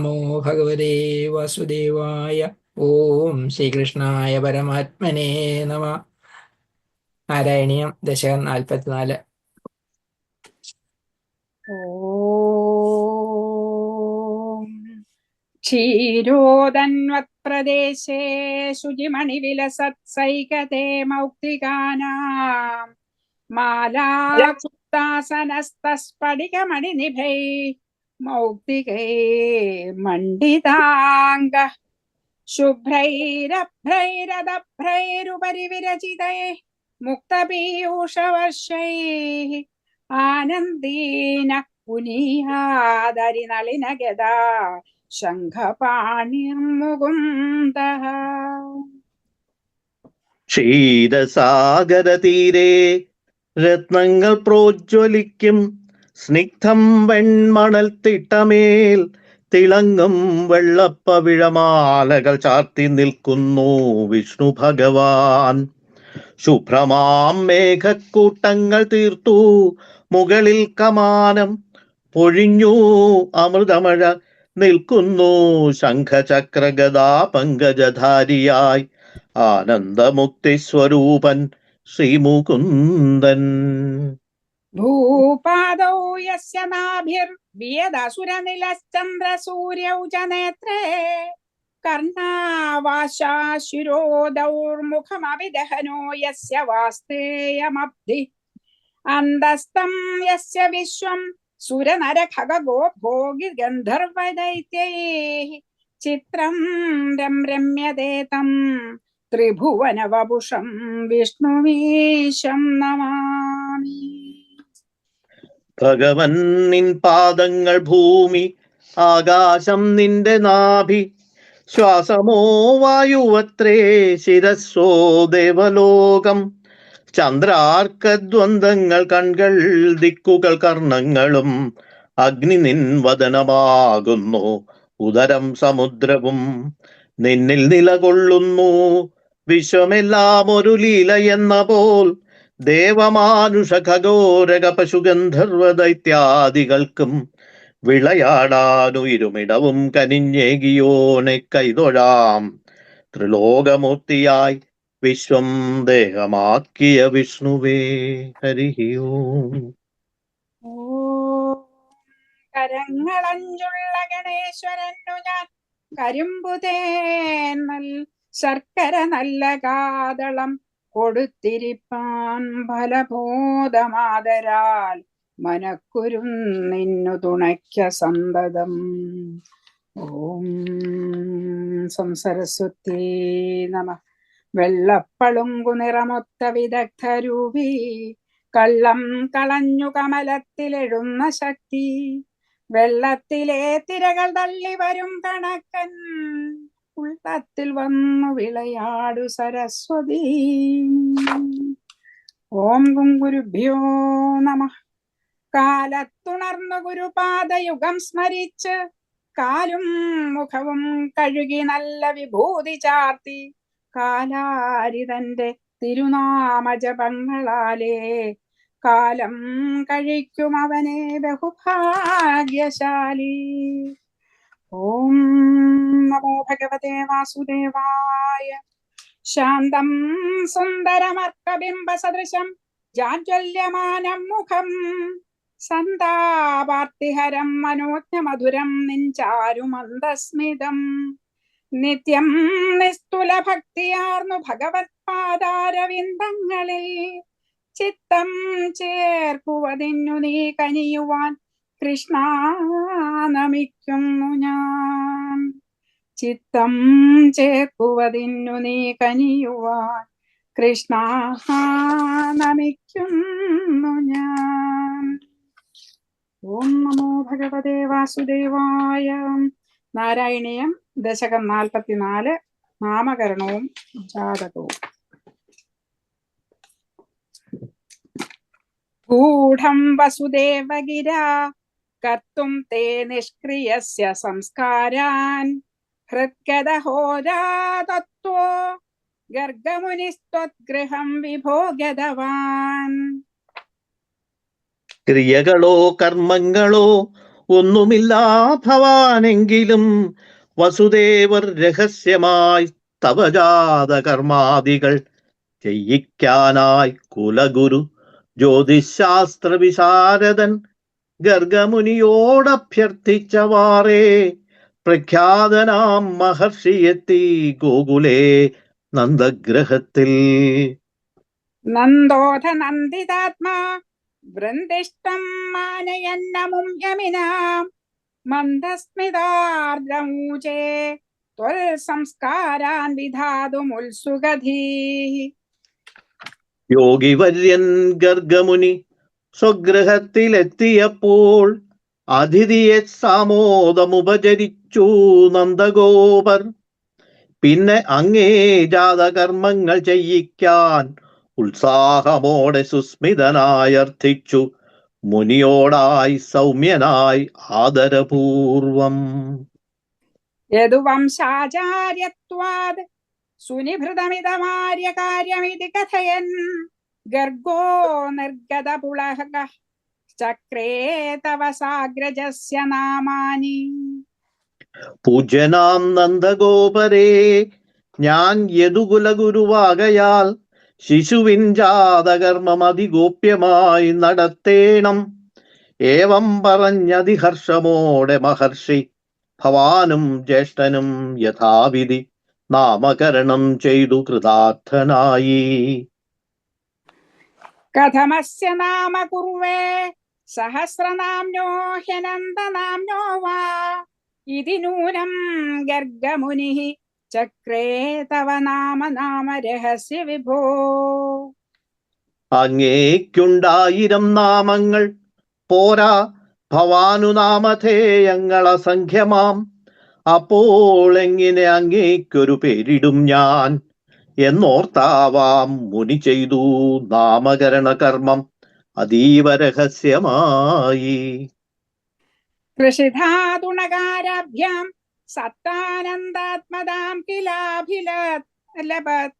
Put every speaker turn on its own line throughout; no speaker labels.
നമോ ഭഗവതേ വാസുദേവായ ഓം ശ്രീകൃഷ്ണായ പരമാത്മനേ നമ നാരായണീയം ദശകം നാൽപ്പത്തിനാല്
ക്ഷീരോദന്വത്പ്രദേശേ ശുചിമണിവിലസത്സൈകതേ മൗക്തികാനാം. മാലാസുക്താസനസ്തസ്ഫടികമണിനിഭൈ മൗക്തികൈ മണ്ഡിതാംഗ ശുഭ്രൈരഭ്രൈരദഭ്രൈരുപരി വിരചിതൈ മുക്തപീയൂഷവർഷൈ. ആനന്ദീന പുനീഹാദരിനളിനഗദാ ശംഖപാണിർമുകുന്ദः
ക്ഷീരസാഗരതീരെ രത്നങ്ങൾ പ്രോജ്വലിക്കും. സ്നിഗ്ധം വെൺമണൽ തിട്ടമേൽ തിളങ്ങും വെള്ളപ്പവിഴമാലകൾ ചാർത്തി നിൽക്കുന്നു വിഷ്ണു ഭഗവാൻ. ശുഭ്രമാം മേഘക്കൂട്ടങ്ങൾ തീർത്തു മുകളിൽ കമാനം പൊഴിഞ്ഞു അമൃതമഴ നിൽക്കുന്നു ശംഖചക്രഗതാ പങ്കജധാരിയായി. ആനന്ദമുക്തി സ്വരൂപൻ ശ്രീമുകുന്ദൻ
ഭൂപാദൗ യസ്യ നാഭിർവിയദസുരനിലശ്ചന്ദ്രസൂര്യൗ ച നേത്രേ കർണാവാശാശിരോദൗർമുഖമവിദഹനോ യസ്യ വാസ്തേയമബ്ധി. അന്തസ്തം യസ്യ വിശ്വം സുരനരഖഗോ ഭോഗി ഗന്ധർവദൈത്യൈ ചിത്രം രമ്യതേ തം ത്രിഭുവനവപുഷം വിഷ്ണുവീശം നമാമി.
ഭഗവൻ നിൻ പാദങ്ങൾ ഭൂമി ആകാശം നിന്റെ നാഭി. ശ്വാസമോ വായുവത്രേ ശിരസ്സോ ദേവലോകം. ചന്ദ്രാർക്കദ്വന്ദ്ങ്ങൾ കൺകൾ ദിക്കുകൾ കർണങ്ങളും അഗ്നി നിൻ വദനമാകുന്നു ഉദരം സമുദ്രവും നിന്നിൽ നിലകൊള്ളുന്നു. വിശ്വമെല്ലാം ഒരു ലീല എന്ന പോൽ ദേവമാനുഷ ഖഗോരക പശുഗന്ധർവ ദൈത്യാദികൾക്കും വിളയാടാനു ഇരുമിടവും കനിഞ്ഞേകിയോനെ കൈതൊഴാം. ത്രിലോകമൂർത്തിയായി വിശ്വം ദേഹമാക്കിയ വിഷ്ണുവേ
ഹരിഹിയോ കരങ്ങളഞ്ചുള്ള ഗണേശ്വരനു ഞാൻ കരിമ്പുതേന്നൽ ശർക്കര നല്ല കാതളം കൊടുത്തിരിപ്പാൻ ഫലബോധമാതരാൽ മനക്കുരും നിന്നു തുണയ്ക്ക സന്തതം. ഓം സംസരസ്വത്തി നമ. വെള്ളപ്പളുങ്കു നിറമൊത്ത വിദഗ്ധരൂപി. കള്ളം കളഞ്ഞു കമലത്തിലെഴുന്ന ശക്തി. വെള്ളത്തിലെ തിരകൾ തള്ളി വരും കണക്കൻ. ഉള്ളത്തിൽ വന്നു വിളയാടു സരസ്വതി. ഓം ഗുരുഭ്യോ നമ. കാലത്തുണർന്നു ഗുരുപാദയുഗം സ്മരിച്ച് കാലും മുഖവും കഴുകി നല്ല വിഭൂതി ചാർത്തി കാലാരി തന്റെ തിരുനാമജപങ്ങളാലേ. കാലം കഴിക്കും അവനെ ബഹുഭാഗ്യശാലി. ഓം നമോ ഭഗവതേ വാസുദേവായ. ശാന്തം സുന്ദരമർക്കബിംബ ജാജ്വല്യമാനം മുഖം സന്താപാർത്തിഹരം മനോജ്ഞമധുരം മധുരം നിഞ്ചാരുമന്ദസ്മിതം. നിത്യം നിസ്തുല ഭക്തിയാർന്നു ഭഗവത് പാദാരവിന്ദങ്ങളിൽ ചിത്തം ചേർക്കുവതിന്നു നീ കനിയുവാൻ കൃഷ്ണ നമിക്കുന്നു ഞാൻ. ചിത്തം ചേർക്കുവതിന്നു നീ കനിയുവാൻ കൃഷ്ണ നമിക്കുന്നു ഞാൻ. ഓം നമോ ഭഗവതേ വാസുദേവായ നാരായണീയം ദശകം നാൽപ്പത്തിനാല് നാമകരണവും ജാതകവും. ഗൂഢം വസുദേവഗിരാ കർത്തും തേ നിഷ്ക്രിയസ്യ സംസ്കാരാൻ ഹൃദ്ഗതഹോരാതത്വോ ഗർഗമുനിസ്ത്വദ്ഗൃഹം വിഭോഗതവാൻ
ക്രിയകളോ കർമ്മങ്ങളോ ഒന്നുമില്ലാ ഭവാനെങ്കിലും വസുദേവർ രഹസ്യമായി തവജാത കർമാദികൾ ചെയ്യിക്കാനായി കുലഗുരു ജ്യോതിശാസ്ത്ര വിശാരദൻ ഗർഗമുനിയോടഭ്യർത്ഥിച്ചവാറേ പ്രഖ്യാതനാം മഹർഷിയെത്തി ഗോകുലേ നന്ദഗ്രഹത്തിൽ.
നന്ദോധ നന്ദിതാത്മാ വൃന്ദിഷ്ടം മാനയന്നമും യമിനാം മന്ദസ്മിതാർദ്രമൂചേ ത്വൽ സംസ്കാരാൻ വിധാതുമുത്സുഗധീ
യോഗിവര്യൻ ഗർഗമുനി സ്വഗൃഹത്തിലെത്തിയപ്പോൾ അതിഥിയെ സാമോദമുപചരിച്ചു നന്ദഗോപർ. പിന്നെ അങ്ങേ ജാതകർമ്മങ്ങൾ ചെയ്യിക്കാൻ ഉത്സാഹമോടെ സുസ്മിതനായർത്ഥിച്ചു മുനിയോടായി സൗമ്യനായി ആദരപൂർവം.
യദുവംശാചാര്യത്വാത് സുനിഭൃതമിതമാര്യ കാര്യമിതി കഥയൻ. ഗർഗോ ചക്രേ തവ സാഗ്രജസ്യ നാമാനി
പൂജ്യനാം നന്ദഗോപരേ ഞാൻ യദുകുലഗുരുവാകയാൽ ശിശുവിൻ ജാതകർമ്മം അതിഗോപ്യമായി നടത്തേണം. ഏവം പറഞ്ഞതിഹർഷമോടെ മഹർഷി ഭവാനും ജ്യേഷ്ഠനും യഥാവിധി നാമകരണം ചെയ്തു കൃതാർത്ഥനായി.
കഥമസ്യ നാമ കുർവേ സഹസ്രനാമ്നോ ഹ്യനന്ദനാമ്നോ വാ. ഇതി നൂനം ഗർഗമുനി ചക്രേ തവ നാമ നാമ രഹസ്യ വിഭോ.
അങ്ങേക്കുണ്ടായിരം നാമങ്ങൾ പോരാ ഭവാനുനാമധേയങ്ങൾ അസംഖ്യമാം അപ്പോൾ എങ്ങനെ അങ്ങേക്കൊരു പേരിടും ഞാൻ? എന്നോർത്താവാം മുനി ചെയ്തു നാമകരണ കർമ്മം. അതീവ രഹസ്യമായി.
കൃഷിധാതുണകാരാഭ്യാം സത്താനന്ദാത്മതാം കിലാഭിലഭത്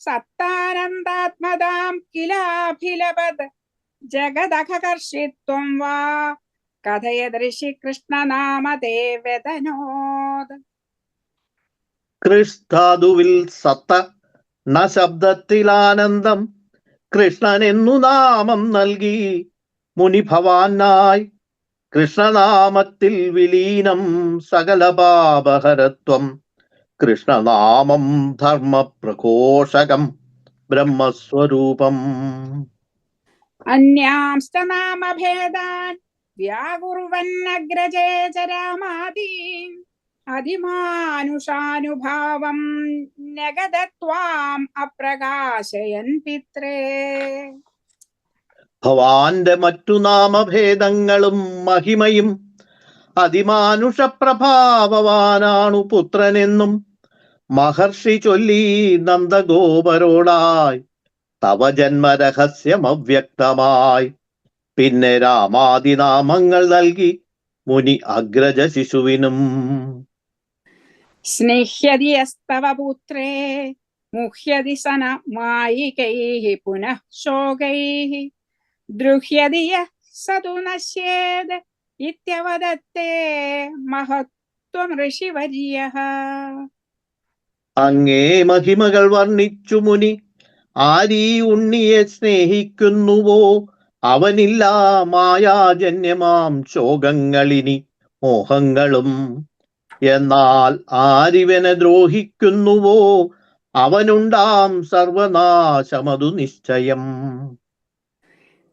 സത്താനന്ദാത്മതാം കിലാഭിലഭത് ജഗദകർഷിത്വം വാ. കഥയദൃശി കൃഷ്ണനാമതേ വ്യതനോദ്
കൃഷ്ധാതുവിൽ സത്ത ന ശബ്ദത്തിലാനന്ദം. കൃഷ്ണൻ എന്നു നാമം നൽകി മുനി ഭവാനായി കൃഷ്ണനാമത്തിൽ വിലീനം സകല പാപഹരത്വം കൃഷ്ണനാമം ധർമ്മപ്രഘോഷകം ബ്രഹ്മസ്വരൂപം.
അന്യാംസ്തനാമഭേദാൻ വ്യാകുർവന്നഗ്രജേ ച രാമാദീൻ അതിമാനുഷാനുഭാവം നഗതത്വാം അപ്രകാശയൻ പിത്രേ.
ഭവാന്റെ മറ്റു നാമഭേദങ്ങളും മഹിമയും അതിമാനുഷ പ്രഭാവവാനാണു പുത്രനെന്നും മഹർഷി ചൊല്ലി നന്ദഗോപരോടായി. തവ ജന്മരഹസ്യം അവ്യക്തമായി പിന്നെ രാമാദിനാമങ്ങൾ നൽകി മുനി അഗ്രജ ശിശുവിനും
സ്നിഹ്യതി അസ്തവപുത്രേ മുഹ്യതി സന മായികൈ പുനഃ ശോകൈ ദ്രുഹ്യതി യഃ സതു നശ്യേത് ഇത്യവദത്തേ മഹത്വം ഋഷിവര്യ
അങ്ങേ മഹിമകൾ വർണിച്ചു മുനി ആരീ ഉണ്ണിയെ സ്നേഹിക്കുന്നുവോ? അവനില്ല മായാജന്യമാം ശോകങ്ങളിനി മോഹങ്ങളും എന്നാൽ ആരിവനെ ദ്രോഹിക്കുന്നുവോ? അവനുണ്ടാം സർവനാശമതു നിശ്ചയം.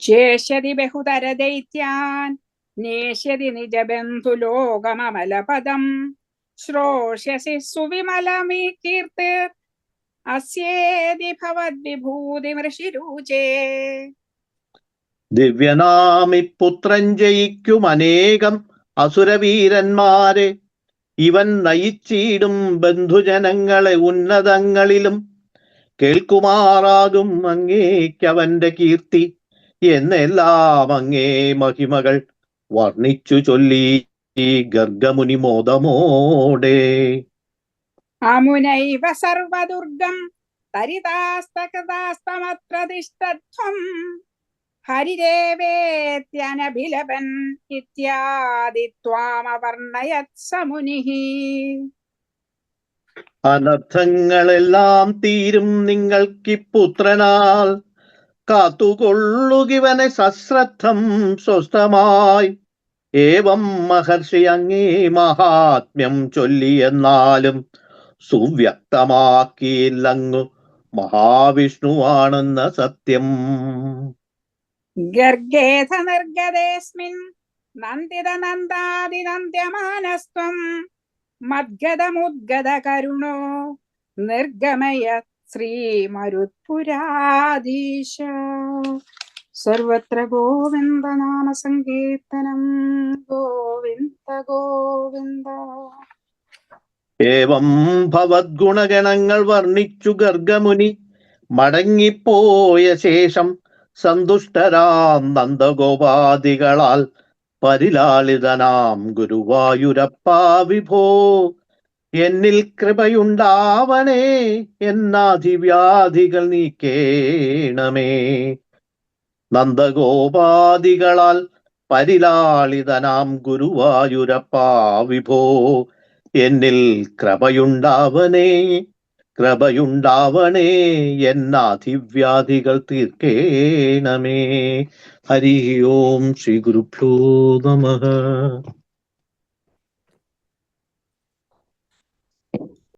ചേഷ്യതി ബഹുതര ദൈത്യാൻ നേഷ്യതി നിജബന്ധുലോകമമലപദം ശ്രോഷ്യസി സുവിമലമീ കീർത്തി അസ്യേതി ഭവദ്വിഭൂതി ഋഷിരൂചേ
ദിവ്യനാമി പുത്രൻ ജയിക്കും അനേകം അസുരവീരന്മാരെ. ഇവൻ നയിച്ചിടും ബന്ധുജനങ്ങളെ ഉന്നതങ്ങളിലും. കേൾക്കുമാറാകും അങ്ങേക്കവന്റെ കീർത്തി. എന്നെല്ലാം അങ്ങേ മഹിമകൾ വർണിച്ചു ചൊല്ലി ഗർഗമുനി മോദമോടെ.
അമുനൈവ സർവദുർഗം തരിതാസ്തകൃതാസ്തമത്ര തിഷ്ടധ്വം ഹരിരേവേത്യനഭിലപൻ ഇത്യാദി ത്വാമവർണയത് സമുനിഹി
അനർത്ഥങ്ങളെല്ലാം തീരും നിങ്ങൾക്കിപ്പുത്രനാൽ കാത്തുകൊള്ളുകിവനെ സശ്രദ്ധം സ്വസ്ഥമായി. ഏവം മഹർഷി അങ്ങേ മഹാത്മ്യം ചൊല്ലിയെന്നാലും സുവ്യക്തമാക്കിയില്ലങ്ങു മഹാവിഷ്ണുവാണെന്ന സത്യം.
മദ്ഗതമുദ്ഗത കരുണോ നിർഗമയ ശ്രീമരുത്പുരാധീശ സർവത്ര ഗോവിന്ദ നാമ സങ്കീർത്തനം ഗോവിന്ദ ഗോവിന്ദ
ഏവം ഭവദ്ഗുണഗണങ്ങൾ വർണിച്ചു ഗർഗമുനി മടങ്ങിപ്പോയ ശേഷം സന്തുഷ്ടരാം നന്ദഗോപാദികളാൽ പരിലാളിതനാം ഗുരുവായൂരപ്പാ വിഭോ. എന്നിൽ കൃപയുണ്ടാവണേ എന്നാധിവ്യാധികൾ നീക്കേണമേ. നന്ദഗോപാദികളാൽ പരിലാളിതനാം ഗുരുവായൂരപ്പാ വിഭോ. എന്നിൽ കൃപയുണ്ടാവണേ കൃപയുണ്ടാവണേ എന്നാ ദിവ്യാധികൾ തീർക്കേണമേ. ഹരി ഓം ശ്രീ ഗുരുഭ്യോ നമഃ.